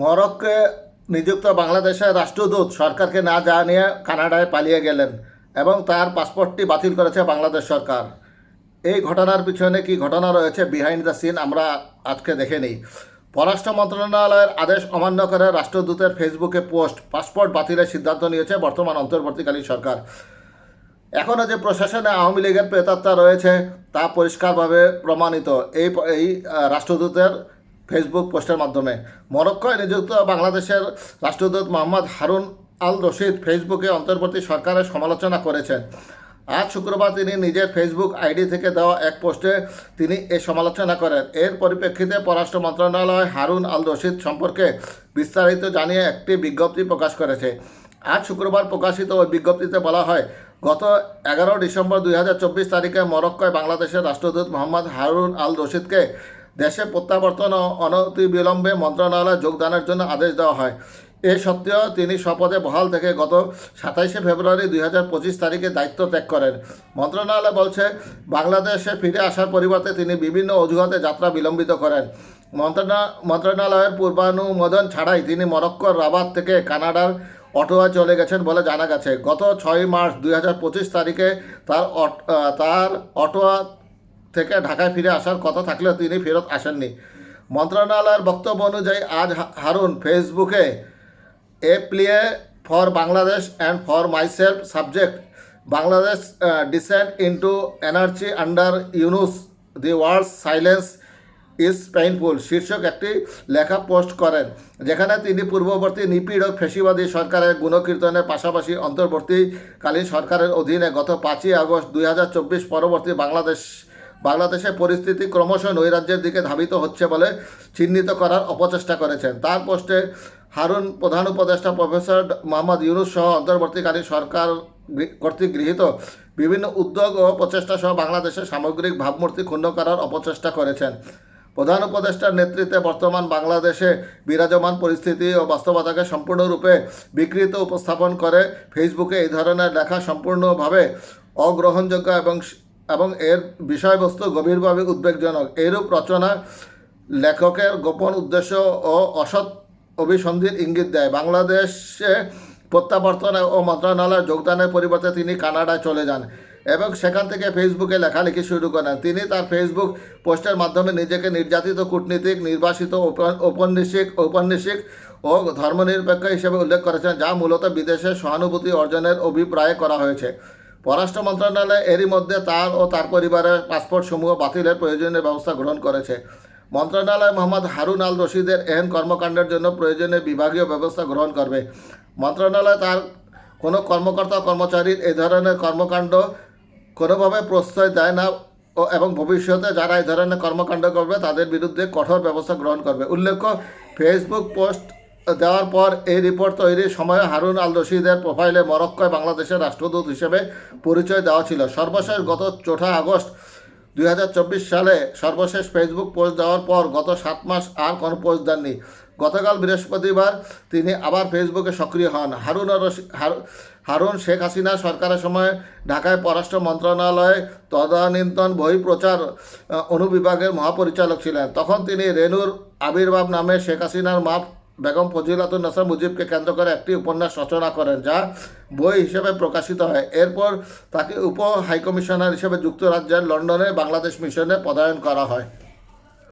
মরক্কে নিযুক্ত বাংলাদেশের রাষ্ট্রদূত সরকারকে না জানিয়ে কানাডায় পালিয়ে গেলেন এবং তার পাসপোর্টটি বাতিল করেছে বাংলাদেশ সরকার। এই ঘটনার পিছনে কি ঘটনা রয়েছে বিহাইন্ড দ্য সিন আমরা আজকে দেখে নিই। পররাষ্ট্র মন্ত্রণালয়ের আদেশ অমান্য করে রাষ্ট্রদূতের ফেসবুকে পোস্ট, পাসপোর্ট বাতিলের সিদ্ধান্ত নিয়েছে বর্তমান অন্তর্বর্তীকালীন সরকার। এখনও যে প্রশাসনে আওয়ামী লীগের প্রেতাত্মা রয়েছে তা পরিষ্কারভাবে প্রমাণিত। এই এই রাষ্ট্রদূতের ফেসবুক পোস্টের মাধ্যমে। মরক্কোয় নিযুক্ত বাংলাদেশের রাষ্ট্রদূত মোহাম্মদ হারুন আল রশিদ ফেসবুকে অন্তর্বর্তী সরকারের সমালোচনা করেছেন। আজ শুক্রবার তিনি নিজের ফেসবুক আইডি থেকে দেওয়া এক পোস্টে তিনি এ সমালোচনা করেন। এর পরিপ্রেক্ষিতে পররাষ্ট্র মন্ত্রণালয় হারুন আল রশিদ সম্পর্কে বিস্তারিত জানিয়ে একটি বিজ্ঞপ্তি প্রকাশ করেছে। আজ শুক্রবার প্রকাশিত ওই বিজ্ঞপ্তিতে বলা হয়, গত এগারো ডিসেম্বর দুই হাজার চব্বিশ তারিখে মরক্কোয় বাংলাদেশের রাষ্ট্রদূত মোহাম্মদ হারুন আল রশিদকে দেশে প্রত্যাবর্তন ও অনতিবিলম্বে মন্ত্রণালয়ে যোগদানের জন্য আদেশ দেওয়া হয়। এ সত্ত্বেও তিনি শপথে বহাল থেকে গত সাতাইশে ফেব্রুয়ারি দুই হাজার পঁচিশ তারিখে দায়িত্ব ত্যাগ করেন। মন্ত্রণালয় বলছে, বাংলাদেশে ফিরে আসার পরিবর্তে তিনি বিভিন্ন অজুহাতে যাত্রা বিলম্বিত করেন। মন্ত্রণা, মন্ত্রণালয়ের পূর্বানুমোদন ছাড়াই তিনি মরক্কোর রাবাত থেকে কানাডার অটোয়া চলে গেছেন বলে জানা গেছে। গত ছয় মার্চ দুই হাজার পঁচিশ তারিখে তার তার অটোয়া থেকে ঢাকায় ফিরে আসার কথা থাকলেও তিনি ফেরত আসেননি। মন্ত্রণালয়ের বক্তব্য অনুযায়ী, আজ হারুন ফেসবুকে a play for Bangladesh and for myself subject, Bangladesh descent into energy under Yunus, the world silence is painful শীর্ষক একটি লেখা পোস্ট করেন, যেখানে তিনি পূর্ববর্তী নিপীড়ক ফেসিবাদী সরকারের গুণকীর্তনের পাশাপাশি অন্তর্বর্তীকালীন সরকারের অধীনে গত পাঁচই আগস্ট দুই হাজার চব্বিশ পরবর্তী বাংলাদেশ বাংলাদেশের পরিস্থিতি ক্রমশ নৈরাজ্যের দিকে ধাবিত হচ্ছে বলে চিহ্নিত করার অপচেষ্টা করেছেন। তার পোস্টে হারুন প্রধান উপদেষ্টা প্রফেসর মোহাম্মদ ইউনুস সহ অন্তর্বর্তীকালীন সরকার কর্তৃক গৃহীত বিভিন্ন উদ্যোগ ও প্রচেষ্টা সহ বাংলাদেশের সামগ্রিক ভাবমূর্তি ক্ষুণ্ণ করার অপচেষ্টা করেছেন। প্রধান উপদেষ্টার নেতৃত্বে বর্তমান বাংলাদেশে বিরাজমান পরিস্থিতি ও বাস্তবতাকে সম্পূর্ণরূপে বিকৃত উপস্থাপন করে ফেসবুকে এই ধরনের লেখা সম্পূর্ণভাবে অগ্রহণযোগ্য এবং এবং এর বিষয়বস্তু গভীরভাবে উদ্বেগজনক। এরূপ রচনা লেখকের গোপন উদ্দেশ্য ও অসৎ অভিসন্ধির ইঙ্গিত দেয়। বাংলাদেশে প্রত্যাবর্তন ও মন্ত্রণালয়ের যোগদানের পরিবর্তে তিনি কানাডায় চলে যান এবং সেখান থেকে ফেসবুকে লেখালেখি শুরু করেন। তিনি তার ফেসবুক পোস্টের মাধ্যমে নিজেকে নির্যাতিত কূটনীতিক, নির্বাসিত ঔপ- ঔপন্যাসিক ঔপন্যাসিক ও ধর্মনিরপেক্ষ হিসেবে উল্লেখ করেছেন, যা মূলত বিদেশে সহানুভূতি অর্জনের অভিপ্রায়ে করা হয়েছে। পররাষ্ট্র মন্ত্রণালয় এরই মধ্যে তার ও তার পরিবারের পাসপোর্ট সমূহ বাতিলের প্রয়োজনীয় ব্যবস্থা গ্রহণ করেছে। মন্ত্রণালয় মোহাম্মদ হারুন আল রশিদের এহেন কর্মকাণ্ডের জন্য প্রয়োজনীয় বিভাগীয় ব্যবস্থা গ্রহণ করবে। মন্ত্রণালয় তার কোনো কর্মকর্তা কর্মচারীর এই ধরনের কর্মকাণ্ড কোনোভাবে প্রশ্রয় দেয় না ও এবং ভবিষ্যতে যারা এই ধরনের কর্মকাণ্ড করবে তাদের বিরুদ্ধে কঠোর ব্যবস্থা গ্রহণ করবে। উল্লেখ্য, ফেসবুক পোস্ট দেওয়ার পর এই রিপোর্ট তৈরির সময় হারুন আল রশিদের প্রোফাইলে মরক্কোয় বাংলাদেশের রাষ্ট্রদূত হিসেবে পরিচয় দেওয়া ছিল। সর্বশেষ গত চৌঠা আগস্ট দুই হাজার চব্বিশ সালে সর্বশেষ ফেসবুক পোস্ট দেওয়ার পর গত সাত মাস আর কোনো পোস্ট দেননি। গতকাল বৃহস্পতিবার তিনি আবার ফেসবুকে সক্রিয় হন। হারুন হারুন শেখ হাসিনা সরকারের সময় ঢাকায় পররাষ্ট্র মন্ত্রণালয়ে তদানীন্তন বই প্রচার অনুবিভাগের মহাপরিচালক ছিলেন। তখন তিনি রেনুর আবির্ভাব নামে শেখ হাসিনার মা বেগম ফজিলাতুন নাসা মুজিবকে কেন্দ্র করে একটি উপন্যাস রচনা করেন, যা বই হিসেবে প্রকাশিত হয়। এরপর তাকে উপ হাইকমিশনার হিসেবে যুক্তরাজ্যের লন্ডনে বাংলাদেশ মিশনে পদায়ন করা হয়।